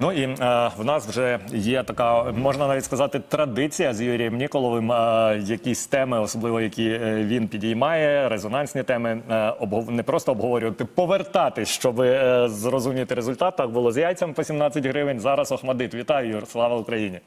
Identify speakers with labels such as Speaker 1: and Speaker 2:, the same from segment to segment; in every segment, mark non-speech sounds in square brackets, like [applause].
Speaker 1: Ну і е, в нас вже є така, можна навіть сказати, традиція з Юрієм Ніколовим. Е, якісь теми, особливо які е, він підіймає, резонансні теми, е, обгов... не просто обговорювати, повертати, щоб е, зрозуміти результат. Так було з яйцем по 17 гривень. Зараз Охмадит. Вітаю, Юр. Слава Україні.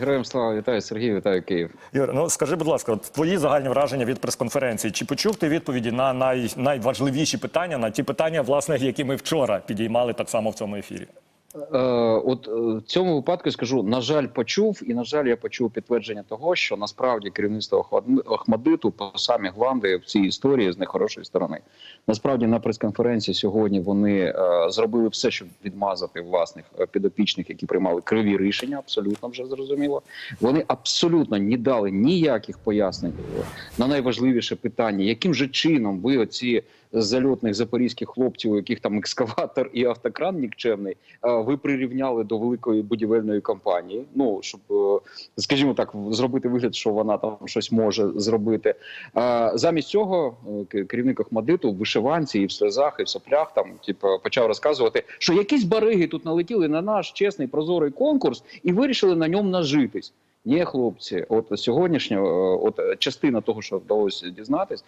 Speaker 2: Героям слава вітаю Сергій, вітаю Київ.
Speaker 1: Юр, ну скажи, будь ласка, от твої загальні враження від прес-конференції. Чи почув ти відповіді на най... найважливіші питання, на ті питання, власне, які ми вчора підіймали так само в цьому ефірі?
Speaker 2: Е, от е, в цьому випадку я скажу, на жаль, почув, і на жаль, я почув підтвердження того, що насправді керівництво Охмадиту по самі гланди в цій історії з нехорошої сторони. Насправді на прес-конференції сьогодні вони е, зробили все, щоб відмазати власних підопічних, які приймали криві рішення. Абсолютно вже зрозуміло. Вони абсолютно не дали ніяких пояснень на найважливіше питання, яким же чином ви оці зальотних запорізьких хлопців, у яких там екскаватор і автокран нікчемний, ви прирівняли до великої будівельної компанії. Ну щоб, е, скажімо так, зробити вигляд, що вона там щось може зробити. Замість цього е, керівник Охмадиту в вишиванці і в сльозах, і в соплях там, типу, почав розказувати, що якісь бариги тут налетіли на наш чесний прозорий конкурс і вирішили на ньому нажитись. Ні, хлопці, от сьогоднішня, е, от частина того, що вдалося дізнатись,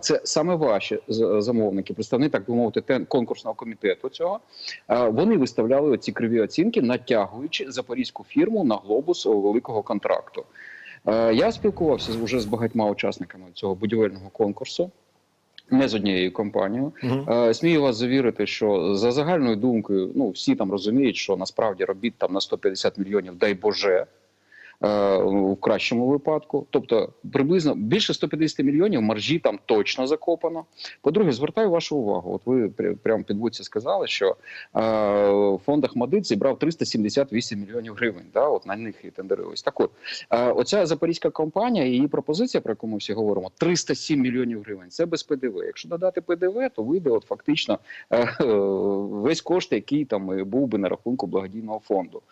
Speaker 2: це саме ваші замовники, представники, так би мовити, конкурсного комітету цього. Вони виставляли ці криві оцінки, натягуючи запорізьку фірму на глобус великого контракту. Я спілкувався вже з багатьма учасниками цього будівельного конкурсу. Не з однією компанією. Е, Смію вас завірити, що за загальною думкою, ну всі там розуміють, що насправді робіт там на 150 мільйонів, дай Боже, в кращому випадку. Тобто приблизно більше 150 мільйонів маржі там точно закопано. По-друге, звертаю вашу увагу. От ви прямо під вуці сказали, що е, фонд Ахмадит зібрав 378 мільйонів гривень. Да, от на них і тендерились. Так от, е, оця запорізька компанія, її пропозиція, про яку ми всі говоримо, 307 мільйонів гривень. Це без ПДВ. Якщо додати ПДВ, то вийде от фактично е, е, весь кошт, який там е, був би на рахунку благодійного фонду.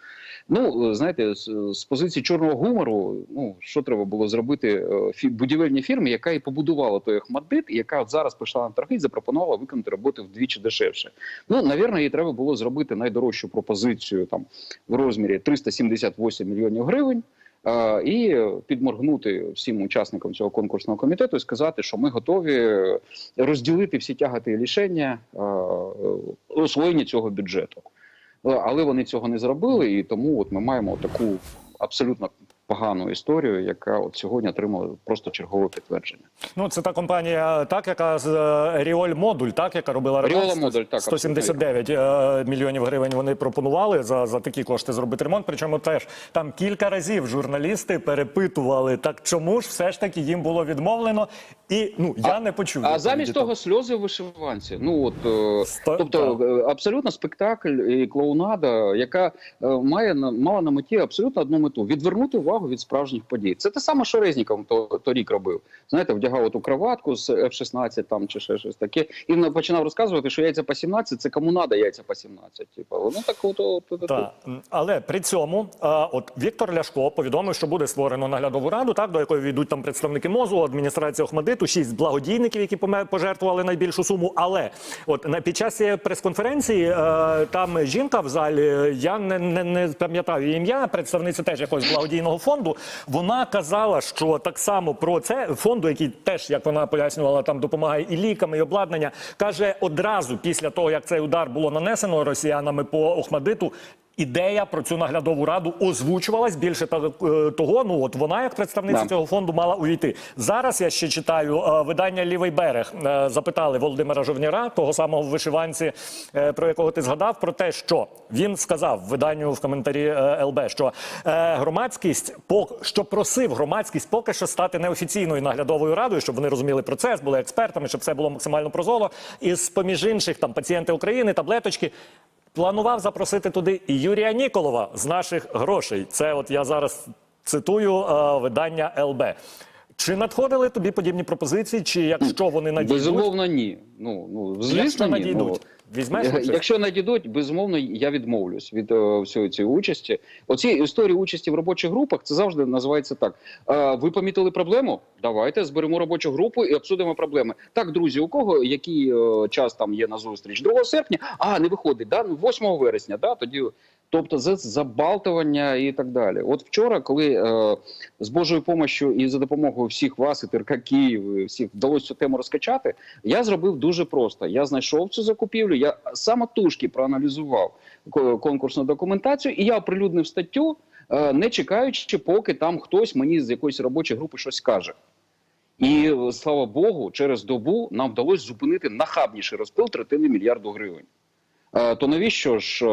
Speaker 2: Ну, е, знаєте, з позиції чорного гумору, ну що треба було зробити е, будівельній фірмі, яка і побудувала той Ахмаддит, і яка от зараз пішла на торги і запропонувала виконати роботу вдвічі дешевше. Ну, навірно, їй треба було зробити найдорожчу пропозицію там в розмірі 378 мільйонів гривень. е, І підморгнути всім учасникам цього конкурсного комітету і сказати, що ми готові розділити всі тягати і лішення е, освоєння цього бюджету. Але вони цього не зробили, і тому от ми маємо таку абсолютно погану історію, яка от сьогодні отримала просто чергове підтвердження.
Speaker 1: Ну, це та компанія, так, яка з е, Ріоль Модуль, так, яка робила ремонт.
Speaker 2: Ріола Модуль, так,
Speaker 1: 179 е, мільйонів гривень вони пропонували за, за такі кошти зробити ремонт. Причому теж там кілька разів журналісти перепитували, так чому ж все ж таки їм було відмовлено? І ну я не почув.
Speaker 2: А замість
Speaker 1: там.
Speaker 2: того сльози вишиванці. Ну от е,
Speaker 1: Сто-
Speaker 2: тобто
Speaker 1: так.
Speaker 2: е, абсолютно спектакль і клоунада, яка е, має на мала на меті абсолютно одну мету відвернути увагу від справжніх подій. Це те саме, що Резніков то торік робив. Знаєте, вдягав оту краватку з F-16 там чи ще щось таке, і на- починав розказувати, що яйця по 17 – це кому надо яйця по 17. Типу, ну так от, от, от.
Speaker 1: Так, але при цьому а, от Віктор Ляшко повідомив, що буде створено наглядову раду, так до якої війдуть там представники МОЗу, адміністрації Охмадиту, шість благодійників, які пожертвували найбільшу суму. Але от на під час прес-конференції е, там жінка в залі, я не, не, не пам'ятаю ім'я, представниця теж якогось благодійного фонду. Вона казала, що так само про це фонду, який теж, як вона пояснювала, там допомагає і ліками, і обладнання, каже одразу після того, як цей удар було нанесено росіянами по Охмадиту. Ідея про цю наглядову раду озвучувалась більше е, того. Ну от вона, як представниця
Speaker 2: Да.
Speaker 1: цього фонду, мала увійти. Зараз я ще читаю е, видання Лівий берег. Е, Запитали Володимира Жовніра, того самого вишиванці, про якого ти згадав, про те, що він сказав виданню в коментарі ЛБ, що громадськість по що просив громадськість поки що стати неофіційною наглядовою радою, щоб вони розуміли процес, були експертами, щоб все було максимально прозоро. І з поміж інших там пацієнти України, таблеточки. Планував запросити туди і Юрія Ніколова з наших грошей. Це от я зараз цитую е, видання ЛБ. Чи надходили тобі подібні пропозиції? Чи якщо вони надійдуть,
Speaker 2: Безумовно, ні. Ну ну звісно, ні.
Speaker 1: надійдуть,
Speaker 2: Ну,
Speaker 1: візьмеш участь?
Speaker 2: Якщо надійдуть, безумовно, я відмовлюсь від е, всієї цієї участі. Оці історії участі в робочих групах це завжди називається так. Е, ви помітили проблему? Давайте зберемо робочу групу і обсудимо проблеми. Так, друзі, у кого який е, час там є на зустріч? 2 серпня? А не виходить, да? Ну, 8 вересня, да? Тоді Тобто за забалтування і так далі. От вчора, коли е, з Божою помощю і за допомогою всіх вас, і ТРК Київ, і всіх вдалося цю тему розкачати, я зробив дуже просто. Я знайшов цю закупівлю, я самотужки проаналізував конкурсну документацію, і я оприлюднив статтю, е, не чекаючи, поки там хтось мені з якоїсь робочої групи щось скаже. І слава Богу, через добу нам вдалося зупинити нахабніший розпил третини мільярду гривень. Е, То навіщо ж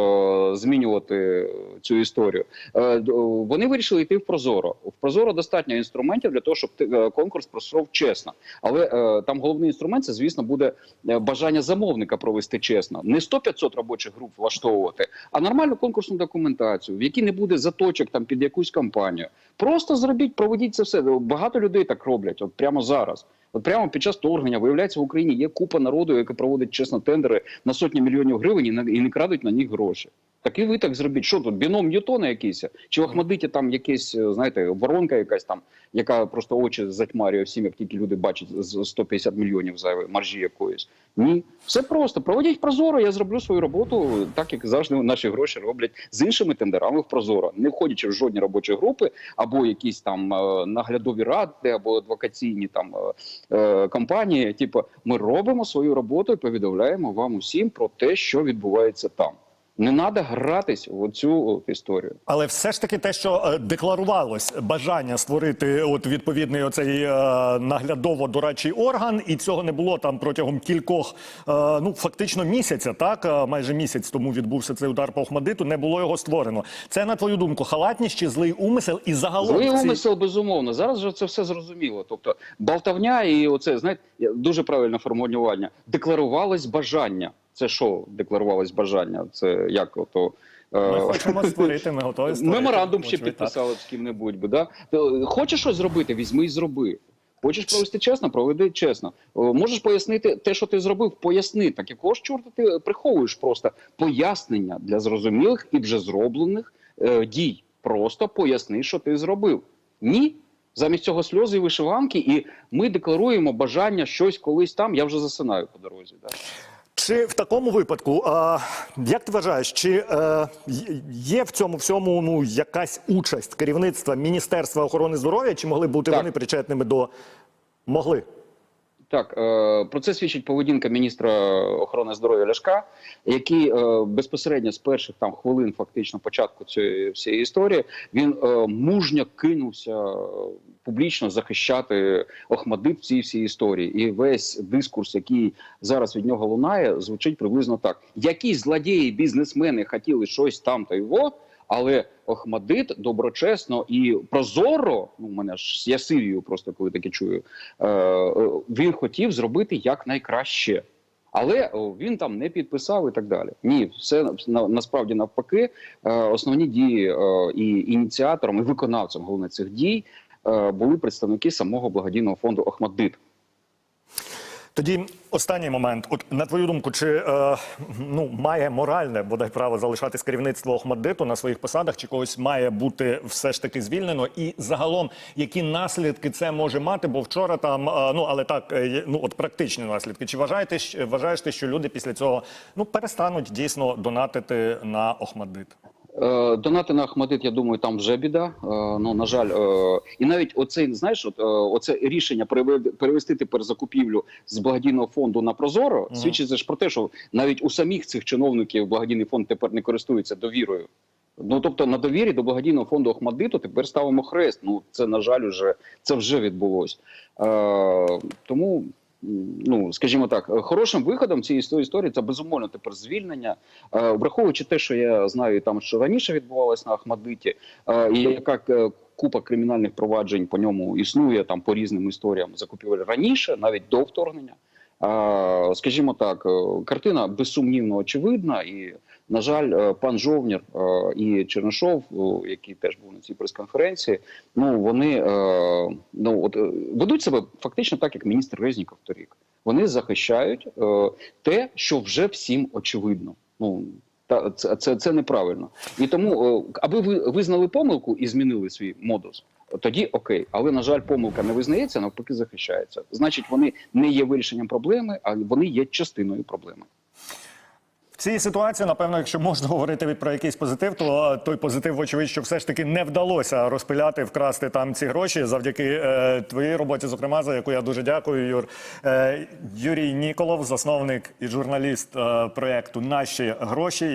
Speaker 2: змінювати цю історію? Е, Вони вирішили йти в Прозоро. В Прозоро достатньо інструментів для того, щоб е, конкурс пройшов чесно. Але там головний інструмент це, звісно, буде бажання замовника провести чесно. Не 100-500 робочих груп влаштовувати, а нормальну конкурсну документацію, в якій не буде заточок там під якусь кампанію. Просто зробіть, проведіть це все. Багато людей так роблять, от прямо зараз. От прямо під час торгнення виявляється в Україні є купа народу, яка проводить чесно тендери на сотні мільйонів гривень і не крадуть на них гроші. Так і ви так зробіть. Що тут біном Ньютона якийсь? Чи в Ахмадиті там якесь, е, знаєте, воронка якась там, яка просто очі затьмарює всім, як тільки люди бачать з 150 мільйонів зайвої маржі якоїсь. Ні, все просто проводіть прозоро. Я зроблю свою роботу, так як завжди наші гроші роблять з іншими тендерами в прозоро, не входячи в жодні робочі групи або якісь там е, наглядові ради, або адвокаційні там е, компанії. Типу, ми робимо свою роботу і повідомляємо вам усім про те, що відбувається там. Не треба гратись в цю історію.
Speaker 1: Але все ж таки те, що е, декларувалось бажання створити от відповідний оцей е, наглядово-дорадчий орган, і цього не було там протягом кількох, е, ну фактично місяця, так майже місяць тому відбувся цей удар по Охмадиту, не було його створено. Це на твою думку, халатність чи злий умисел і загалом
Speaker 2: Злий
Speaker 1: в цій-
Speaker 2: умисел, безумовно. Зараз же це все зрозуміло. Тобто, болтавня і оце, знаєте, дуже правильне формулювання. Декларувалось бажання. Це що декларувалось бажання? Це як ото. е,
Speaker 1: Ми хочемо створити, ми готові [laughs] створити.
Speaker 2: Меморандум ще підписали б з ким-небудь би. Да? Хочеш щось зробити, візьми і зроби. Хочеш провести чесно, проведи чесно. Можеш пояснити те, що ти зробив, поясни. Так якого ж чорта ти приховуєш просто пояснення для зрозумілих і вже зроблених е, дій. Просто поясни, що ти зробив. Ні. Замість цього сльози і вишиванки, і ми декларуємо бажання щось колись там. Я вже засинаю по дорозі. Да?
Speaker 1: Чи в такому випадку, а, як ти вважаєш, чи а, є в цьому всьому ну якась участь керівництва Міністерства охорони здоров'я, чи могли бути
Speaker 2: Так.
Speaker 1: вони причетними до могли?
Speaker 2: Так, е, про це свідчить поведінка міністра охорони здоров'я Ляшка, який е, безпосередньо з перших там хвилин, фактично, початку цієї всієї історії, він е, мужньо кинувся публічно захищати Охмадит в цій всій історії. І весь дискурс, який зараз від нього лунає, звучить приблизно так: якісь злодії, бізнесмени хотіли щось там та його. Але Охмадит доброчесно і прозоро, ну в мене ж я сивію просто коли таке чую. Е, е, він хотів зробити якнайкраще. Але він там не підписав і так далі. Ні, все на, насправді навпаки. Е, основні дії і ініціатором, і виконавцем головне цих дій були представники самого благодійного фонду Охмадит.
Speaker 1: Тоді останній момент. От на твою думку, чи е, ну має моральне бодай право залишатись керівництво Охмаддиту на своїх посадах, чи когось має бути все ж таки звільнено? І загалом, які наслідки це може мати? Бо вчора там, е, ну але так, е, ну от практичні наслідки. Чи вважаєте, вважаєш ти, що люди після цього ну перестануть дійсно донатити на Охмаддит?
Speaker 2: Е, Донати на Ахмадит, я думаю, там вже біда. Е, Ну на жаль, е, і навіть оцей знаєш, от оце рішення перевести тепер закупівлю з благодійного фонду на Прозоро
Speaker 1: Мгм.
Speaker 2: свідчить ж про те, що навіть у самих цих чиновників благодійний фонд тепер не користується довірою. Ну тобто на довірі до благодійного фонду Охмадиту тепер ставимо хрест. Ну це на жаль, уже це вже відбулось. Е, тому. Ну, скажімо так, е, хорошим виходом цієї історії- це безумовно тепер звільнення, Е, враховуючи те, що я знаю, там що раніше відбувалось на Ахмадиті, е, і яка купа кримінальних проваджень по ньому існує там по різним історіям закупівель раніше, навіть до вторгнення. Скажімо так, картина безсумнівно очевидна, і на жаль, е, пан Жовнір е, і Чернишов, е, який теж був на цій прес-конференції, ну вони ну от ведуть себе фактично так, як міністр Резніков торік. Вони захищають те, що вже всім очевидно. Ну та це, це, це неправильно. І тому, аби ви визнали помилку і змінили свій модус, тоді окей. Але на жаль, помилка не визнається, навпаки, захищається. Значить, вони не є вирішенням проблеми, а вони є частиною проблеми.
Speaker 1: Цій ситуації, напевно, якщо можна говорити про якийсь позитив, то той позитив, вочевидь, що все ж таки не вдалося розпиляти, вкрасти там ці гроші завдяки е, твоїй роботі, зокрема, за яку я дуже дякую, Юр. Е, Юрій Ніколов, засновник і журналіст е, проекту Наші гроші.